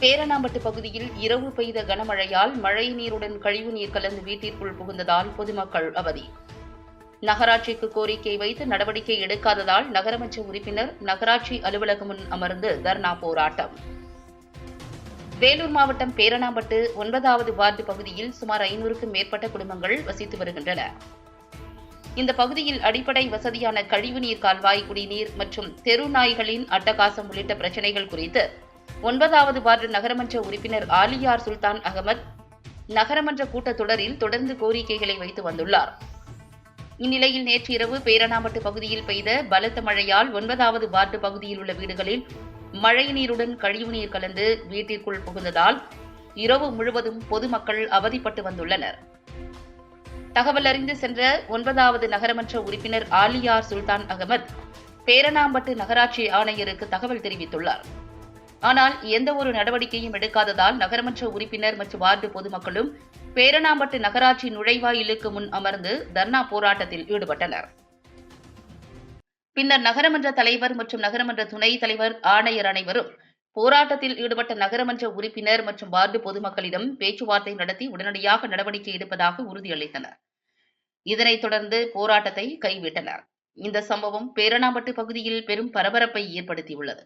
பேரணாம்பட்டு பகுதியில் இரவு பெய்த கனமழையால் மழை நீருடன் கழிவு நீர் கலந்து வீட்டிற்குள் புகுந்ததால் பொதுமக்கள் அவதி. நகராட்சிக்கு கோரிக்கை வைத்து நடவடிக்கை எடுக்காததால் நகரமன்ற உறுப்பினர் நகராட்சி அலுவலகம் முன் அமர்ந்து தர்ணா போராட்டம். வேலூர் மாவட்டம் பேரணாம்பட்டு ஒன்பதாவது வார்டு பகுதியில் சுமார் ஐநூறுக்கும் மேற்பட்ட குடும்பங்கள் வசித்து வருகின்றன. இந்த பகுதியில் அடிப்படை வசதியான கழிவுநீர் கால்வாய் குடிநீர் மற்றும் தெரு நாய்களின் அட்டகாசம் உள்ளிட்ட பிரச்சினைகள் குறித்து ஒன்பதாவது வார்டு நகரமன்ற உறுப்பினர் ஆலியார் சுல்தான் அகமது நகரமன்ற கூட்டத்தொடரில் தொடர்ந்து கோரிக்கைகளை வைத்து வந்துள்ளார். இந்நிலையில் நேற்று இரவு பேரணாம்பட்டு பகுதியில் பெய்த பலத்த மழையால் ஒன்பதாவது வார்டு பகுதியில் உள்ள வீடுகளில் மழை நீருடன் கழிவுநீர் கலந்து வீட்டிற்குள் புகுந்ததால் இரவு முழுவதும் பொதுமக்கள் அவதிப்பட்டு வந்துள்ளனர். தகவல் அறிந்து சென்ற ஒன்பதாவது நகரமன்ற உறுப்பினர் ஆலியார் சுல்தான் அகமது பேரணாம்பட்டு நகராட்சி ஆணையருக்கு தகவல் தெரிவித்துள்ளார். ஆனால் எந்த ஒரு நடவடிக்கையும் எடுக்காததால் நகரமன்ற உறுப்பினர் மற்றும் வார்டு பொதுமக்களும் பேரணாம்பட்டு நகராட்சி நுழைவாயிலுக்கு முன் அமர்ந்து தர்ணா போராட்டத்தில் ஈடுபட்டனர். பின்னர் நகரமன்ற தலைவர் மற்றும் நகரமன்ற துணைத் தலைவர் ஆணையர் அனைவரும் போராட்டத்தில் ஈடுபட்ட நகரமன்ற உறுப்பினர் மற்றும் வார்டு பொதுமக்களிடம் பேச்சுவார்த்தை நடத்தி உடனடியாக நடவடிக்கை எடுப்பதாக உறுதியளித்தனர். இதனைத் தொடர்ந்து போராட்டத்தை கைவிட்டனர். இந்த சம்பவம் பேரணாம்பட்டு பகுதியில் பெரும் பரபரப்பை ஏற்படுத்தியுள்ளது.